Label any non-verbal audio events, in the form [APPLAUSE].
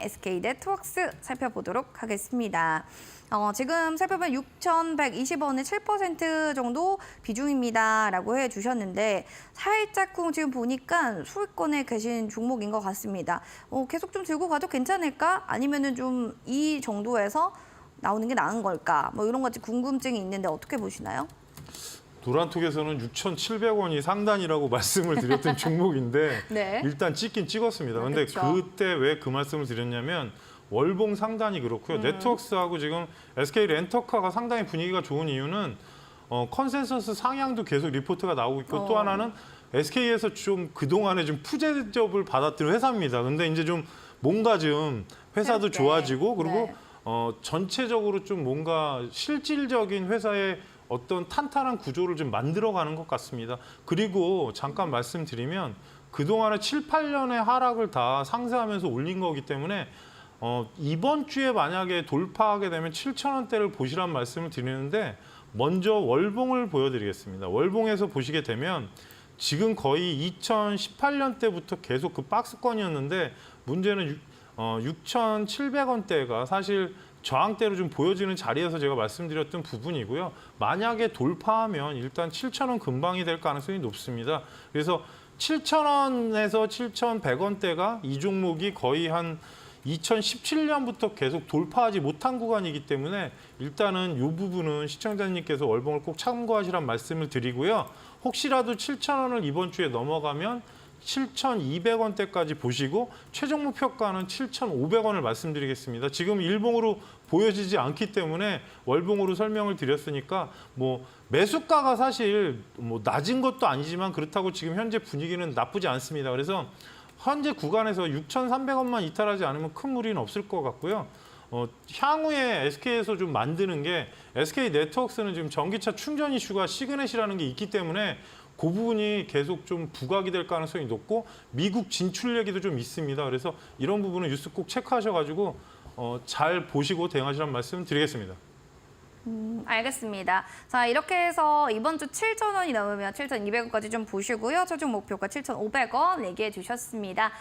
SK 네트워크스 살펴보도록 하겠습니다. 어, 지금 살펴보면 6,120원의 7% 정도 비중입니다 라고 해 주셨는데 살짝쿵 지금 보니까 소유권에 계신 종목인 것 같습니다. 어, 계속 좀 들고 가도 괜찮을까? 아니면은 좀 이 정도에서 나오는 게 나은 걸까? 뭐 이런 것들 궁금증이 있는데 어떻게 보시나요? 도란톡에서는 6,700원이 상단이라고 [LAUGHS] 말씀을 드렸던 [LAUGHS] 종목인데 네. 일단 찍긴 찍었습니다. 근데 그쵸. 그때 왜 그 말씀을 드렸냐면 월봉 상단이 음. 그렇고요. 네트워크스하고 지금 SK 렌터카가 상당히 분위기가 좋은 이유는 어, 컨센서스 상향도 계속 리포트가 나오고 있고 또 어. 하나는 SK에서 좀 그동안에 좀 푸재접을 받았던 회사입니다. 근데 이제 좀 뭔가 좀 회사도 새롭게. 좋아지고 그리고 네. 어, 전체적으로 좀 뭔가 실질적인 회사의 어떤 탄탄한 구조를 좀 만들어가는 것 같습니다. 그리고 잠깐 말씀드리면 그동안에 7, 8년의 하락을 다 상쇄하면서 올린 거기 때문에 어, 이번 주에 만약에 돌파하게 되면 7천 원대를 보시란 말씀을 드리는데 먼저 월봉을 보여드리겠습니다. 월봉에서 보시게 되면 지금 거의 2018년 때부터 계속 그 박스권이었는데 문제는 육- 어, 6,700원대가 사실 저항대로 좀 보여지는 자리에서 제가 말씀드렸던 부분이고요. 만약에 돌파하면 일단 7,000원 근방이 될 가능성이 높습니다. 그래서 7,000원에서 7,100원대가 이 종목이 거의 한 2017년부터 계속 돌파하지 못한 구간이기 때문에 일단은 이 부분은 시청자님께서 월봉을 꼭 참고하시란 말씀을 드리고요. 혹시라도 7,000원을 이번 주에 넘어가면 7,200원대까지 보시고 최종 목표가는 7,500원을 말씀드리겠습니다. 지금 일봉으로 보여지지 않기 때문에 월봉으로 설명을 드렸으니까 뭐 매수가가 사실 뭐 낮은 것도 아니지만 그렇다고 지금 현재 분위기는 나쁘지 않습니다. 그래서 현재 구간에서 6,300원만 이탈하지 않으면 큰 무리는 없을 것 같고요. 어, 향후에 SK에서 좀 만드는 게 SK 네트워크스는 지금 전기차 충전 이슈가 시그넷이라는 게 있기 때문에 그 부분이 계속 좀 부각이 될 가능성이 높고 미국 진출 얘기도 좀 있습니다. 그래서 이런 부분은 뉴스 꼭 체크하셔가지고 어, 잘 보시고 대응하시라는 말씀 드리겠습니다. 음, 알겠습니다. 자, 이렇게 해서 이번 주 7,000원이 넘으면 7,200원까지 좀 보시고요. 최종 목표가 7,500원 얘기해 주셨습니다.